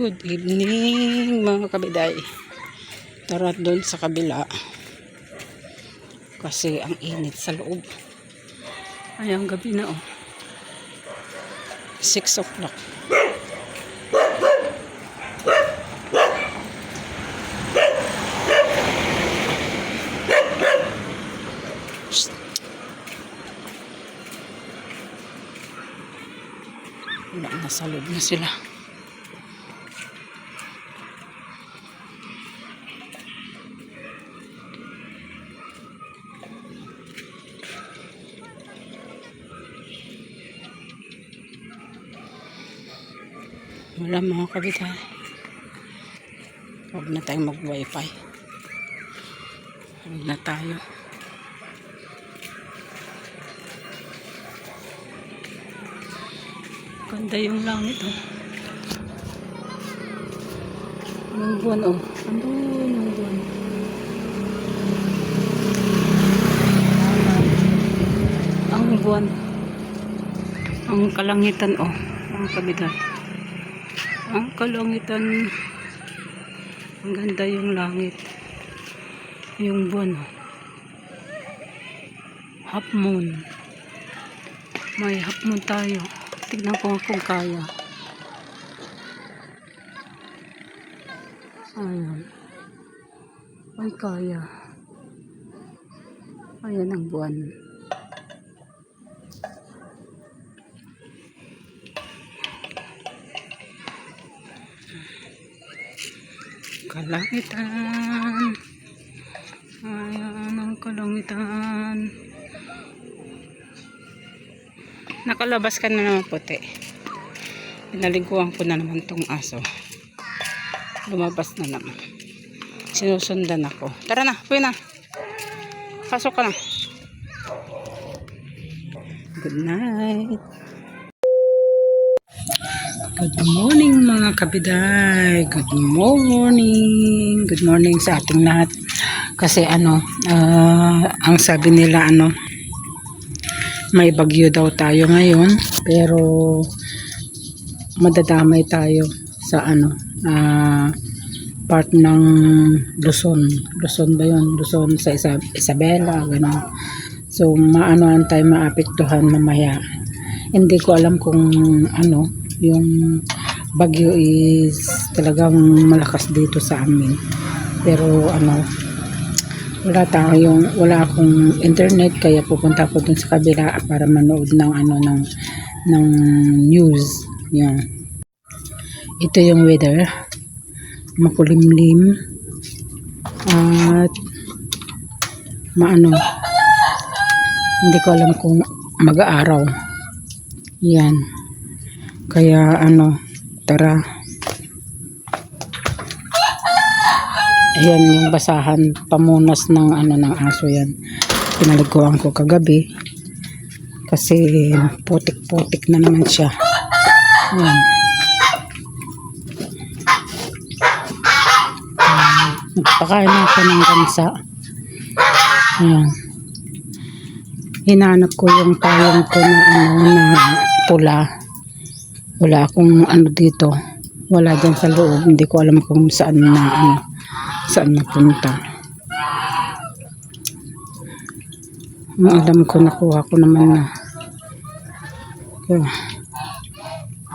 Good evening mga kabiday. Tara doon sa kabila. Kasi ang init sa loob. Ay, ang gabi na oh. 6 o'clock. Wala, nasa loob na sila. Wala mga kabita. Huwag na tayong mag-wifi. Huwag na tayo. Ganda yung langit oh. Yung buwan oh. Andun yung buwan. Ang buwan. Ang kalangitan oh. Ang kabitan. Ang kalangitan. Ang ganda yung langit. Yung buwan oh. Half moon. May half moon tayo. Tignan ko kung kaya. Ayan. Ay, kaya. Ayan ang buwan. Kalangitan. Ayan ang kalangitan. Nakalabas ka na naman puti. Pinaliguan ko na naman tong aso. Lumabas na naman. Sinusundan ako. Tara na, puwi na. Pasok ka na. Good night. Good morning mga kabiday. Good morning. Good morning sa ating lahat. Kasi ano, ah, ang sabi nila ano, may bagyo daw tayo ngayon pero madadamay tayo sa ano ah, part ng Luzon Luzon ba yun? Luzon sa Isa Isabela gano'n so maanoan tayo maapektuhan mamaya hindi ko alam kung ano yung bagyo is talagang malakas dito sa amin. Pero ano wala tayong wala akong internet kaya pupunta ako dun sa kabila para manood ng ano ng ng news. Yan. Ito yung weather. Makulimlim. At maano hindi ko alam kung mag-aaraw yan kaya ano tara Ayan yung basahan pamunas ng ano ng aso yan. Pinaliguan ko kagabi kasi putik-putik na naman siya. Ayan. Nagpakain ako ng gansa. Ayan. Hinanap ko yung payong ko na ano na pula. Wala akong ano dito. Wala dyan sa loob. Hindi ko alam kung saan na ano saan napunta. Ang alam ko, nakuha ko naman na. Kaya,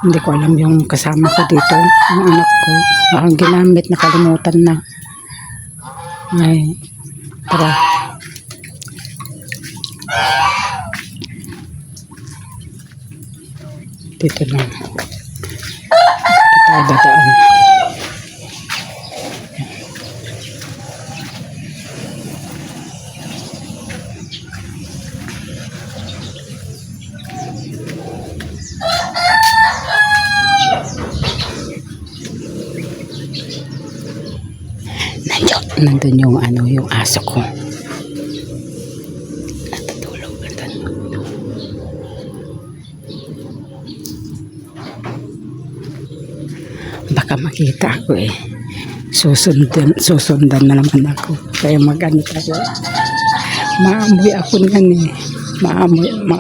hindi ko alam yung kasama ko dito. Ang anak ko. Ang ginamit, nakalimutan na. Ay, tara. Dito lang. Nandiyo, nandun yung ano, yung aso ko. Baka makita ako eh. Susundan, susundan na naman ako. Kaya maganit ako. Maamoy ako nga eh. Maamoy, ma,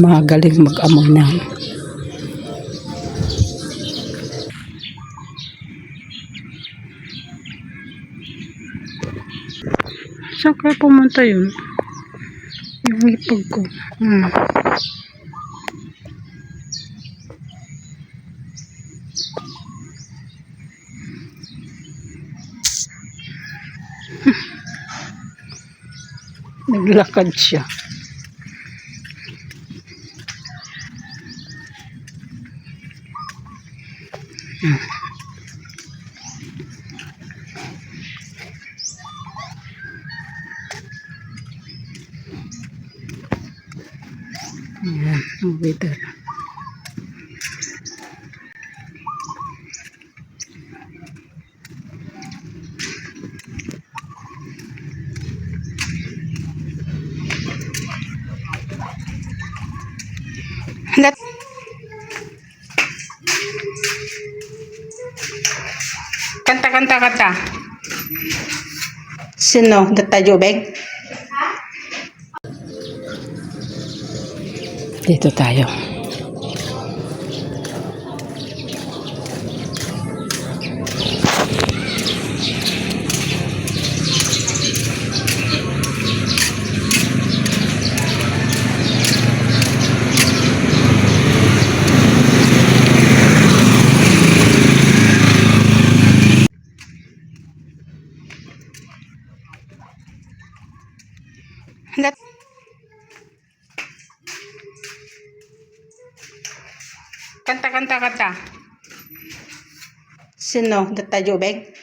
magaling mag-amoy na Saan kaya pumunta yun? Yung lipag ko. Hmm. Naglakad siya. Ayan, ang weather. Kanta, kanta, kanta. Sino? Data beg? Dito tayo. Let Kanta, kanta, kanta. Sino? Data beg?